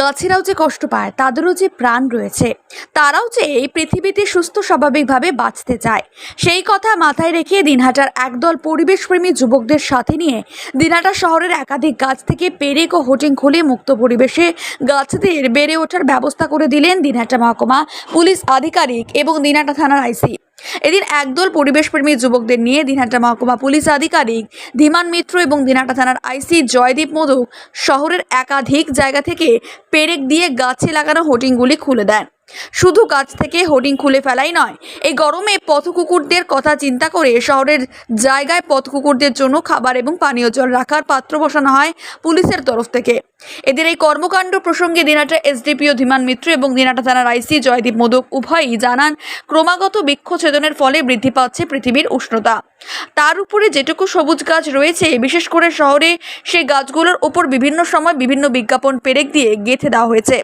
গাছেরাও যে কষ্ট পায়, তাদেরও যে প্রাণ রয়েছে, তারাও যে এই পৃথিবীতে সুস্থ স্বাভাবিকভাবে বাঁচতে চায়। সেই কথা মাথায় রেখে দিনহাটার একদল পরিবেশপ্রেমী যুবকদের সাথে নিয়ে দিনহাটা শহরের একাধিক গাছ থেকে পেরেক ও হোটিং খুলে মুক্ত পরিবেশে গাছদের বেড়ে ওঠার ব্যবস্থা করে দিলেন দিনহাটা মহকুমা পুলিশ আধিকারিক এবং দিনহাটা থানার আইসি। এদিন একদল পরিবেশপ্রেমী যুবকদের নিয়ে দিনহাটা মহকুমা পুলিশ আধিকারিক ধীমান মিত্র এবং দিনহাটা থানার আইসি জয়দীপ মধুক শহরের একাধিক জায়গা থেকে পেরেক দিয়ে গাছে লাগানো হোটিংগুলি খুলে দেন। শুধু গাছ থেকে হোর্ডিং খুলে ফেলাই নয়, এই গরমে পথকুকুরদের কথা চিন্তা করে শহরের জায়গায় পথকুকুরদের জন্য খাবার এবং পানীয় জল রাখার পাত্র বসানো হয় পুলিশের তরফ থেকে। এদের এই কর্মকাণ্ড প্রসঙ্গে দিনাটা এসডিপিও ধীমান মিত্র এবং দিনাটা থানার আইসি জয়দীপ মোদক উভয়ই জানান, ক্রমাগত বৃক্ষছেদনের ফলে বৃদ্ধি পাচ্ছে পৃথিবীর উষ্ণতা। তার উপরে যেটুকু সবুজ গাছ রয়েছে, বিশেষ করে শহরে সেই গাছগুলোর ওপর বিভিন্ন সময় বিভিন্ন বিজ্ঞাপন পেরেক দিয়ে গেঁথে দেওয়া হয়েছে।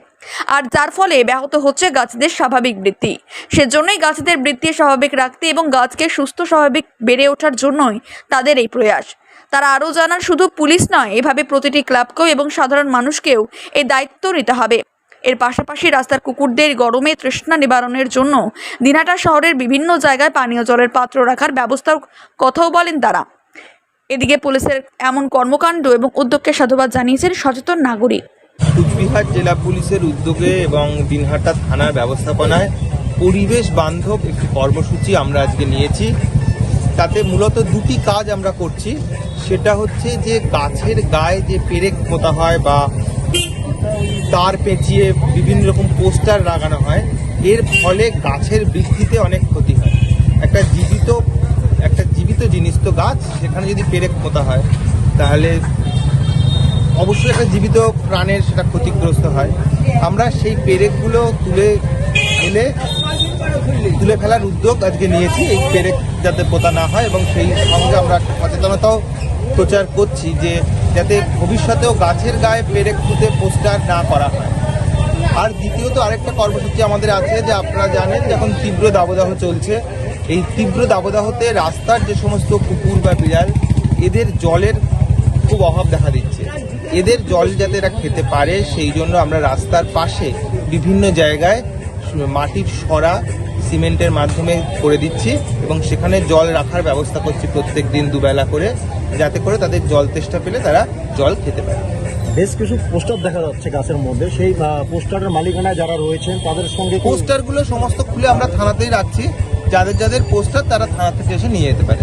আর যার ফলে ব্যাহত হচ্ছে গাছদের স্বাভাবিক বৃদ্ধি। সেজন্যই গাছদের বৃদ্ধি স্বাভাবিক রাখতে এবং গাছকে সুস্থ স্বাভাবিক বেড়ে ওঠার জন্যই তাদের এই প্রয়াস। তারা আরও জানান, শুধু পুলিশ নয়, এভাবে প্রতিটি ক্লাবকেও এবং সাধারণ মানুষকেও এই দায়িত্ব নিতে হবে। এর পাশাপাশি রাস্তার কুকুরদের গরমে তৃষ্ণা নিবারণের জন্য দিনাটা শহরের বিভিন্ন জায়গায় পানীয় জলের পাত্র রাখার ব্যবস্থার কথাও বলেন তারা। এদিকে পুলিশের এমন কর্মকাণ্ড এবং উদ্যোগকে সাধুবাদ জানিয়েছেন সচেতন নাগরিক। কুচবিহার জেলা পুলিশের উদ্যোগে এবং দিনহাটা থানার ব্যবস্থাপনায় পরিবেশ বান্ধব একটি কর্মসূচি আমরা আজকে নিয়েছি। তাতে মূলত দুটি কাজ আমরা করছি। সেটা হচ্ছে যে গাছের গায়ে যে পেরেক পোতা হয় বা তার পেঁচিয়ে বিভিন্ন রকম পোস্টার লাগানো হয়, এর ফলে গাছের বৃদ্ধিতে অনেক ক্ষতি হয়। একটা জীবিত একটা জীবিত জিনিস তো গাছ, সেখানে যদি পেরেক পোতা হয়, তাহলে অবশ্যই একটা জীবিত প্রাণের সেটা ক্ষতিগ্রস্ত হয়। আমরা সেই পেরেকগুলো তুলে এলে তুলে ফেলার উদ্যোগ আজকে নিয়েছি, এই পেরেক যাতে পোতা না হয় এবং সেই সঙ্গে আমরা সচেতনতাও প্রচার করছি যে যাতে ভবিষ্যতেও গাছের গায়ে পেরেক পুঁতে পোস্টার না করা হয়। আর দ্বিতীয়ত আরেকটা কর্মসূচি আমাদের আছে যে আপনারা জানেন যে এখন তীব্র দাবদাহ চলছে। এই তীব্র দাবদাহতে রাস্তার যে সমস্ত কুকুর বা বিড়াল, এদের জলের খুব অভাব দেখা দিচ্ছে। এদের জল যাতে এরা খেতে পারে সেই জন্য আমরা রাস্তার পাশে বিভিন্ন জায়গায় মাটির সরা সিমেন্টের মাধ্যমে করে দিচ্ছি এবং সেখানে জল রাখার ব্যবস্থা করছি প্রত্যেক দিন দুবেলা করে যাতে করে তাদের জল তেষ্টা পেলে তারা জল খেতে পারে। বেশ কিছু পোস্টার দেখা যাচ্ছে গাছের মধ্যে। সেই পোস্টারের মালিকানায় যারা রয়েছেন তাদের সঙ্গে পোস্টারগুলো সমস্ত খুলে আমরা থানাতেই রাখছি। যাদের যাদের পোস্টার তারা থানা থেকে এসে নিয়ে যেতে পারে।